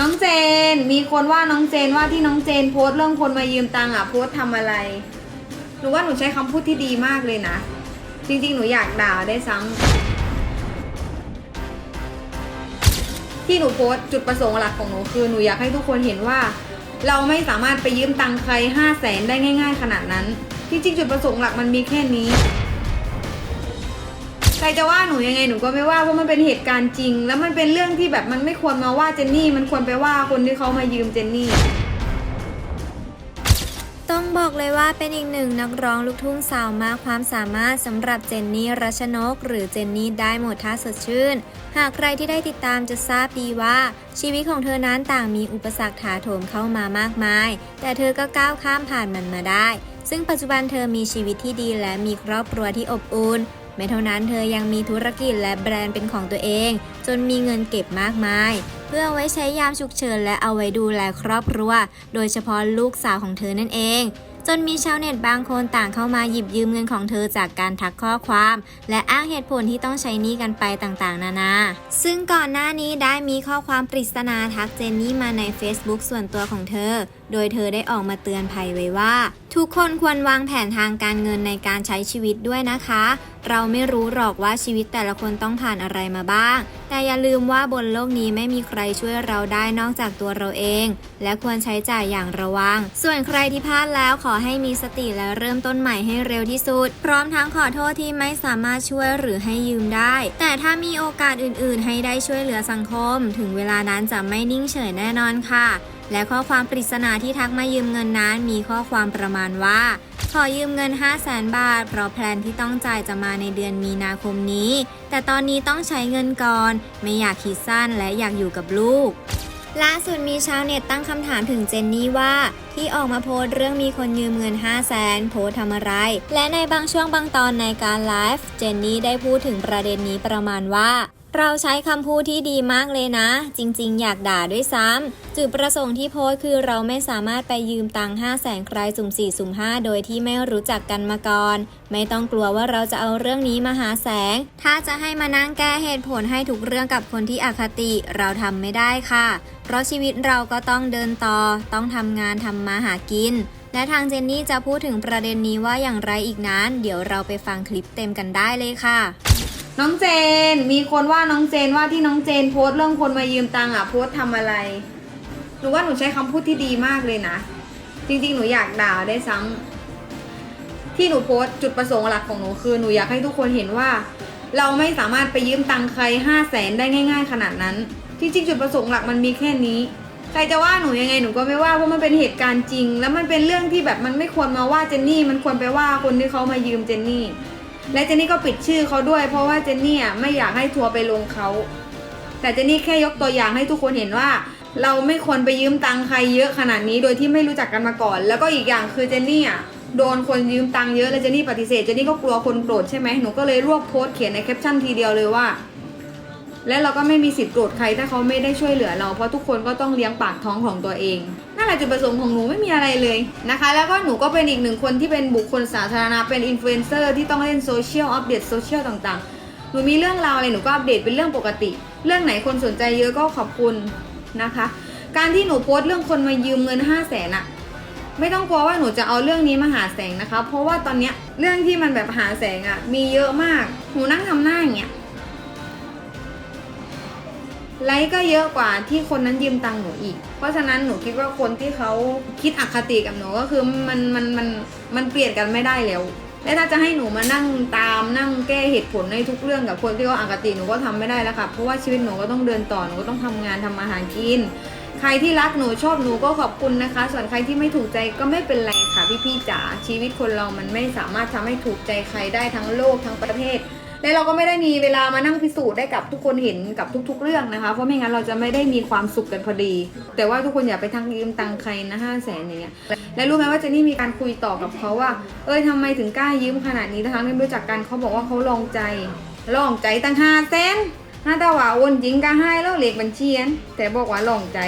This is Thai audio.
น้องเจน มีคนว่าน้องเจนว่าที่น้องเจนโพสต์เรื่องคนมายืมตังค์อะโพสต์ทำอะไรหนูว่าหนูใช้คำพูดที่ดีมากเลยนะ จริง ๆ หนูอยากด่าได้ซ้ำที่หนูโพสต์จุดประสงค์หลักของหนูคือหนูอยากให้ทุกคนเห็นว่า เราไม่สามารถไปยืมตังค์ใครห้าแสนได้ง่าย ๆ ขนาดนั้น จริงๆจุดประสงค์หลักมันมีแค่นี้ รจะว่าหนูยังไงหนูก็ไม่ว่าเพราะมันเป็นเหตุการณ์จริง แล้วมันเป็นเรื่องที่แบบมันไม่ควรมาว่าเจนนี่มันควรไปว่าคนที่เขามายืมเจนนี่ ต้องบอกเลยว่าเป็นอีกหนึ่งนักร้องลูกทุ่งสาวมากความสามารถสำหรับเจนนี่รัชนก หรือเจนนี่ได้หมดท่าสดชื่น หากใครที่ได้ติดตามจะทราบดีว่า ชีวิตของเธอนั้นต่างมีอุปสรรคถาโถมเข้ามามากมาย แต่เธอก็ก้าวข้ามผ่านมันมาได้ ซึ่งปัจจุบันเธอมีชีวิตที่ดีและมีครอบครัวที่อบอุ่น ไม่เท่านั้นเธอยังมีธุรกิจและแบรนด์เป็นของตัวเอง จนมีเงินเก็บมากมาย เพื่อไว้ใช้ยามฉุกเฉินและเอาไว้ดูแลครอบครัว โดยเฉพาะลูกสาวของเธอนั่นเอง จนมีชาวเน็ตบางคนต่างเข้ามาหยิบยืมเงินของเธอจากการทักข้อความ และอ้างเหตุผลที่ต้องใช้หนี้กันไปต่างๆ นานา ซึ่งก่อนหน้านี้ได้มีข้อความปริศนาทักเจนนี่มาใน Facebook ส่วนตัวของเธอ โดยเธอได้ออกมาเตือนภัยไว้ว่า ทุกคนควรวางแผนทางการเงินในการใช้ชีวิตด้วยนะคะ เราไม่รู้หรอกว่าชีวิตแต่ละคนต้องผ่านอะไรมาบ้างแต่อย่าลืมว่าบนโลกนี้ไม่มีใครช่วยเราได้นอกจากตัวเราเอง และควรใช้จ่ายอย่างระวัง ส่วนใครที่พลาดแล้วขอให้มีสติและเริ่มต้นใหม่ให้เร็วที่สุด พร้อมทั้งขอโทษที่ไม่สามารถช่วยหรือให้ยืมได้ แต่ถ้ามีโอกาสอื่น ๆ ให้ได้ช่วยเหลือสังคม ถึงเวลานั้นจะไม่นิ่งเฉยแน่นอนค่ะ และข้อความปริศนาที่ทักมายืมเงินนั้นมีข้อความประมาณว่า ขอยืมเงิน 5 0 0แสนบาท เพราะแพลนที่ต้องจ่ายจะมาในเดือนมีนาคมนี้ แต่ตอนนี้ต้องใช้เงินก่อน ไม่อยากคิดสั้นและอยากอยู่กับลูกล่าสุดมีชาวเน็ตตั้งคำถามถึงเจนนี่ว่า ที่ออกมาโพสเรื่องมีคนยืมเงิน 5 0 0แสนโพสทำอะไร และในบางช่วงบางตอนในการไลฟ์เจนนี่ได้พูดถึงประเด็นนี้ประมาณว่า เราใช้คำพูดที่ดีมากเลยนะ จริงๆ อยากด่าด้วยซ้ำจุดประสงค์ที่โพสคือเราไม่สามารถไปยืมตังค์5 0 0แสนใครสุ่ม4สุ่ม5โดยที่ไม่รู้จักกันมาก่อน ไม่ต้องกลัวว่าเราจะเอาเรื่องนี้มาหาแสง ถ้าจะให้มานั่งแก้เหตุผลให้ทุกเรื่องกับคนที่อคติเราทำไม่ได้ค่ะ เพราะชีวิตเราก็ต้องเดินต่อ ต้องทำงานทำมาหากิน และทางเจนนี่จะพูดถึงประเด็นนี้ว่าอย่างไรอีกนั้น เดี๋ยวเราไปฟังคลิปเต็มกันได้เลยค่ะ น้องเจน มีคนว่าน้องเจนว่าที่น้องเจนโพสต์เรื่องคนมายืมตังค์อะโพสต์ทำอะไร หนูว่าหนูใช้คำพูดที่ดีมากเลยนะ จริง ๆ หนูอยากด่าได้ซ้ำที่หนูโพสต์จุดประสงค์หลักของหนูคือหนูอยากให้ทุกคนเห็นว่า เราไม่สามารถไปยืมตังค์ใครห้าแสนได้ง่าย ๆ ขนาดนั้น จริง ๆ จุดประสงค์หลักมันมีแค่นี้ ใครจะว่าหนูยังไงหนูก็ไม่ว่าเพราะมันเป็นเหตุการณ์จริง แล้วมันเป็นเรื่องที่แบบมันไม่ควรมาว่าเจนนี่ มันควรไปว่าคนที่เขามายืมเจนนี่ และเจนนี่ก็ปิดชื่อเขาด้วย เพราะว่าเจนนี่อะไม่อยากให้ทัวร์ไปลงเขาแต่เจนนี่แค่ยกตัวอย่างให้ทุกคนเห็นว่า เราไม่ควรไปยืมตังค์ใครเยอะขนาดนี้โดยที่ไม่รู้จักกันมาก่อน แล้วก็อีกอย่างคือเจนนี่อะโดนคนยืมตังค์เยอะแล้วเจนนี่ปฏิเสธเจนนี่ก็กลัวคนโกรธใช่ไหมหนูก็เลยรวบโพสต์เขียนในแคปชั่นทีเดียวเลยว่า และเราก็ไม่มีสิทธิ์โกรธใครถ้าเขาไม่ได้ช่วยเหลือเราเพราะทุกคนก็ต้องเลี้ยงปากท้องของตัวเองนั่นแหละจุดประสงค์ของหนูไม่มีอะไรเลยนะคะ แล้วก็หนูก็เป็นอีกหนึ่งคนที่เป็นบุคคลสาธารณะเป็นอินฟลูเอนเซอร์ที่ต้องเล่นโซเชียลอัปเดตโซเชียลต่างๆ หนูมีเรื่องราวอะไรหนูก็อัปเดตเป็นเรื่องปกติ เรื่องไหนคนสนใจเยอะก็ขอบคุณนะคะ การที่หนูโพสต์เรื่องคนมายืมเงิน 5 0 0แสนอะไม่ต้องกลัวว่าหนูจะเอาเรื่องนี้มาหาแสงนะคะ เพราะว่าตอนเนี้ยเรื่องที่มันแบบหาแสงอะมีเยอะมาก หนูนั่งทำหน้าอย่างเงี้ย ไลค์ก็เยอะกว่าที่คนนั้นยืมตังค์หนูอีก เพราะฉะนั้นหนูคิดว่าคนที่เขาคิดอคติกับหนูก็คือมันมันมันมันเปลี่ยนกันไม่ได้แล้ว และถ้าจะให้หนูมานั่งตามนั่งแก้เหตุผลในทุกเรื่องกับคนที่เขาอคติหนูก็ทำไม่ได้แล้วค่ะเพราะว่าชีวิตหนูก็ต้องเดินต่อหนูก็ต้องทำงานทำมาหารกิน ใครที่รักหนูชอบหนูก็ขอบคุณนะคะ ส่วนใครที่ไม่ถูกใจก็ไม่เป็นไรค่ะพี่ๆจ๋าชีวิตคนเรามันไม่สามารถทำให้ถูกใจใครได้ทั้งโลกทั้งประเทศ และเราก็ไม่ได้มีเวลามานั่งพิสูจน์ได้กับทุกคนเห็นกับทุก ๆ เรื่องนะคะ เพราะไม่งั้นเราจะไม่ได้มีความสุขกันพอดี แต่ว่าทุกคนอย่าไปทั้งยืมตังใครนะห้าแสนอย่างเงี้ยและรู้ไหมว่าเจนนี่มีการคุยต่อกับเขาว่า เอ้ยทำไมถึงกล้ายืมขนาดนี้ทั้งที่ไม่รู้จักกันเขาบอกว่าเขาลองใจลองใจตั้งห้าแสนห้าตาว่าโอนจริงก็ให้แล้วเลขบัญชีอันแต่บอกว่าลองใจ